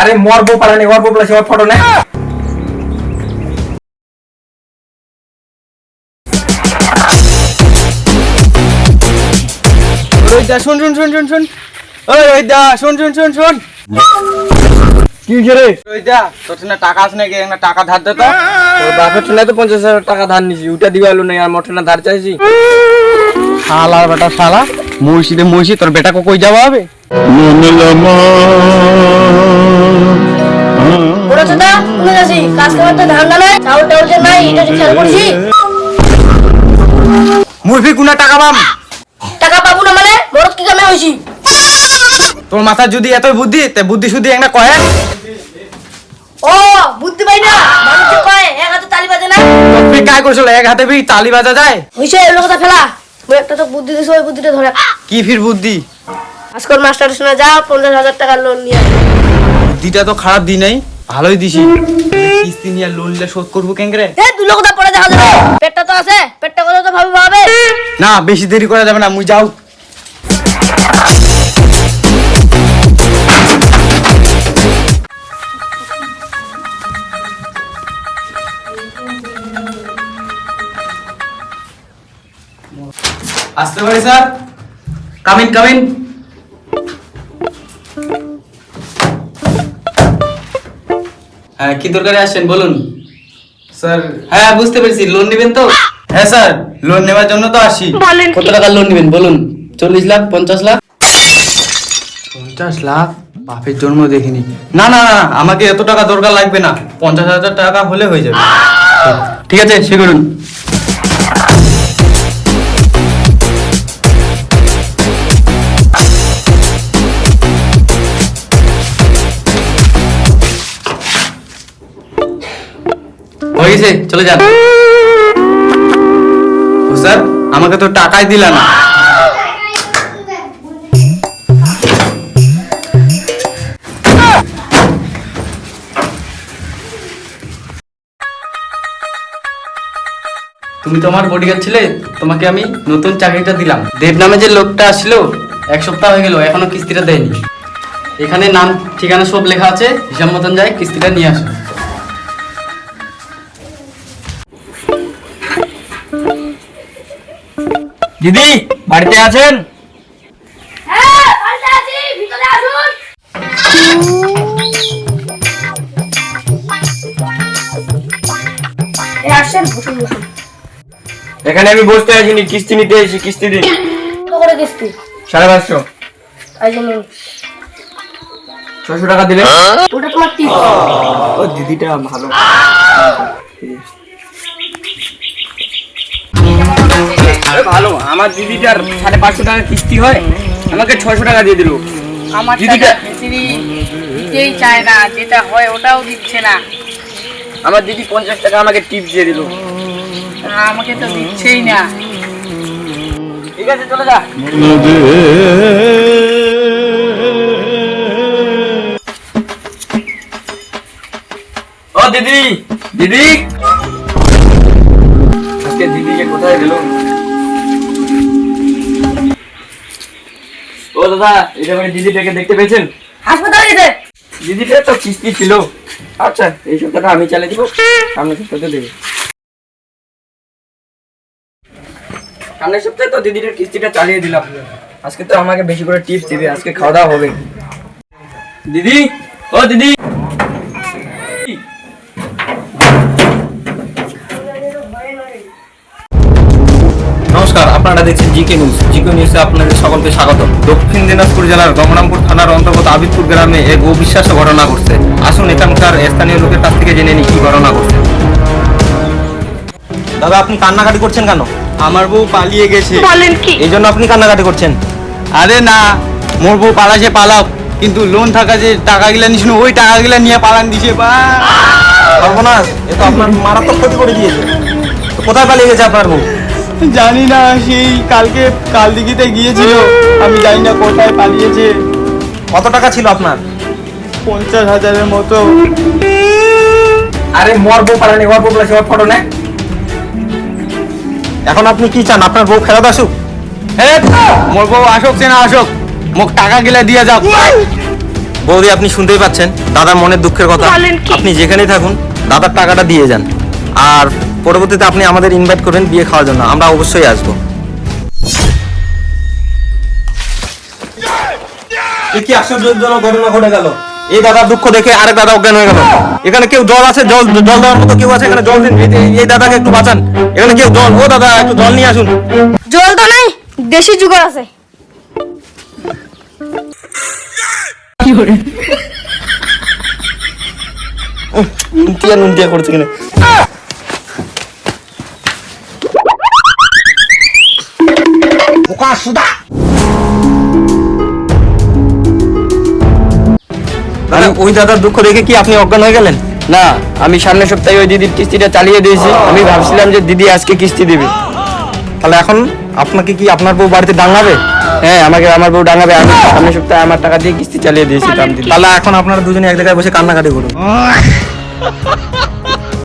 আরে মোর বউ পালানি ওর বউ পালাছে ওর ফটো না রোহিতদা শোন শোন শোন শোন শোন। রোহিতদা শোন শোন শোন শোন। কি রে? রোহিতদা তোর টাকা আছে নাকি? একটা টাকা ধার দে তো। তোর বাপের তো পঞ্চাশ হাজার টাকা ধার নিছি ওটা দিবা এলো না আর ধার চাইছি। শালা বেটা শালা। মুর্শিদে মুর্শিদ তোর বেটা কই যাওয়া হবে? ওরা তো? যাচ্ছি কাজ করার তো ধান্দা নাই চাউল টাউল যে নাই এটা যে খেয়াল করছি। মুরফি কোনা টাকা পাম। টাকা পাবো না মানে? মরদ কি কামে হইছি? তোর যদি এত বুদ্ধি তে বুদ্ধি শুদ্ধি একটা কয়ে ও বুদ্ধি পাই না। মানুষ কয় এক হাতে তালি বাজে না? তুই কাজ করছিল এক হাতে বি তালি বাজা যায়? হইছে এগুলো কথা ফেলা। ওই একটা তো বুদ্ধি দিছে ওই বুদ্ধিটা ধরে। কি ফির বুদ্ধি? শোনা যা পঞ্চাশ হাজার লোন নিয়ে আয়। বুদ্ধিটা তো খারাপ দি নাই। ভালোই দিছি। কিস্তি নিয়ে লোন নিলে শোধ করব কেঙ্গরে এ দুলো কথা পরে দেখা যাবে। পেটটা তো আছে পেটটা কথা তো ভাবি ভাবে। না বেশি দেরি করা যাবে না মুই যাও। আসতে পারি স্যার? কামিন কামিন হ্যাঁ কি দরকারে আসেন বলুন। স্যার। হ্যাঁ বুঝতে পেরেছি লোন নেবেন তো? হ্যাঁ স্যার লোন নেওয়ার জন্য তো আসি। কত টাকা লোন নেবেন বলুন? চল্লিশ লাখ পঞ্চাশ লাখ? পঞ্চাশ লাখ? বাপের জন্ম দেখিনি। না না না আমাকে এত টাকা দরকার লাগবে না। পঞ্চাশ হাজার টাকা হলে হয়ে যাবে। ঠিক আছে সে করুন। হয়ে গেছে চলে যান। স্যার, আমাকে তো টাকাই দিলা না। তুমি তো আমার বডিগার্ড ছিলে, তোমাকে আমি নতুন চাকরিটা দিলাম। দেব নামে যে লোকটা আসলো, এক সপ্তাহ হয়ে গেল, এখনও কিস্তিটা দেয়নি। এখানে নাম, ঠিকানা সব লেখা আছে, হিসাব মতন যায় কিস্তিটা নিয়ে আসো। দিদি বাড়িতে আছেন? হ্যাঁ আছি এখানে আমি বসতে আসিনি কিস্তি নিতে এসেছি কিস্তি দিন। কিস্তি? সাড়ে পাঁচশো। ছশো টাকা দিলে ওটা তোমার ও দিদিটা ভালো। আরে ভালো আমার দিদিটার সাড়ে পাঁচশো টাকা কিস্তি হয় আমাকে ছশো টাকা দিয়ে দিল। আমার দিদিটা টাকা দিতেই চায় না যেটা হয় ওটাও দিচ্ছে না। আমার দিদি পঞ্চাশ টাকা আমাকে টিপ দিয়ে দিল। আমাকে তো দিচ্ছেই না। ঠিক আছে চলে যা। ও দিদি দিদি। আজকে দিদি যে কোথায় গেল দাদা এটা মানে দিদিটাকে দেখতে পেয়েছেন? হাসপাতালে যেতে দিদিটা তো কিস্তি ছিল। আচ্ছা এই সপ্তাহটা আমি চালিয়ে দিব সামনের সপ্তাহে দেবে। সামনের সপ্তাহে তো দিদিটার কিস্তিটা চালিয়ে দিলাম। আজকে তো আমাকে বেশি করে টিপস দিবে আজকে খাওয়া দাওয়া হবে। দিদি ও দিদি। নমস্কার আপনারা দেখছেন জিকে নিউজ। জিকে নিউজে আপনাদের সকলকে স্বাগত। দক্ষিণ দিনাজপুর জেলার গমরামপুর থানার অন্তর্গত আবিদপুর গ্রামে এক অবিশ্বাস্য ঘটনা ঘটছে। আসুন এখানকার স্থানীয় লোকের কাছ থেকে জেনে নিই কি ঘটনা ঘটছে। দাদা আপনি কান্নাকাটি করছেন কেন? আমার বউ পালিয়ে গেছে। বলেন কি? এই জন্য আপনি কান্নাকাটি করছেন? আরে না মোর বউ পালাছে পালাও কিন্তু লোন থাকা যে টাকাগুলা নিছিল ওই টাকাগুলা নিয়ে পালান দিছে বা। সর্বনাশ এ তো আপনার মারাত্মক ক্ষতি করে দিয়েছে। তো কোথায় পালিয়ে গেছে আপনার বউ? জানি না সেই কালকে কাল দিঘিতে গিয়েছিল। আমি জানি না কোথায় পালিয়েছে। কত টাকা ছিল আপনার? পঞ্চাশ হাজারের মতো। আরে মোর বউ পালানি ওর বউ পালাছে ওর ফটো না। এখন আপনি কি চান? আপনার বউ ফেরত আসুক? হে মোর বউ আসুক সে না আসুক মোক টাকা গিলা দিয়ে যাও বৌদি আপনি শুনতেই পাচ্ছেন দাদার মনের দুঃখের কথা। আপনি যেখানেই থাকুন দাদার টাকাটা দিয়ে যান। আর পরবর্তীতে আপনি আমাদের ইনভাইট করবেন বিয়ে খাওয়ার জন্য। আমরা অবশ্যই আসব। কি আশ্চর্যজনক ঘটনা ঘটে গেল? এই দাদার দুঃখ দেখে আরেক দাদা অজ্ঞান হয়ে গেল। এখানে কেউ জল আছে? জল জল দেওয়ার মতো কেউ আছে? এখানে জল দিন এই- দাদাকে একটু বাঁচান। এখানে কেউ জল? ও দাদা একটু জল নিয়ে আসুন। জল তো নাই দেশি জুগার আছে। নুনটিয়া নুনটিয়া করছে কিনা দাদা ওই দাদার দুঃখ দেখে কি আপনি অজ্ঞান হয়ে গেলেন? না আমি সামনের সপ্তাহে ওই দিদির কিস্তিটা চালিয়ে দিয়েছি। আমি ভাবছিলাম যে দিদি আজকে কিস্তি দিবে। তাহলে এখন আপনাকে কি আপনার বউ বাড়িতে ডাঙাবে হ্যাঁ আমাকে আমার বউ ডাঙাবে আমি সামনের সপ্তাহে আমার টাকা দিয়ে কিস্তি চালিয়ে দিয়েছি তাহলে এখন আপনারা দুজনে এক জায়গায় বসে কান্নাকাটি করুন।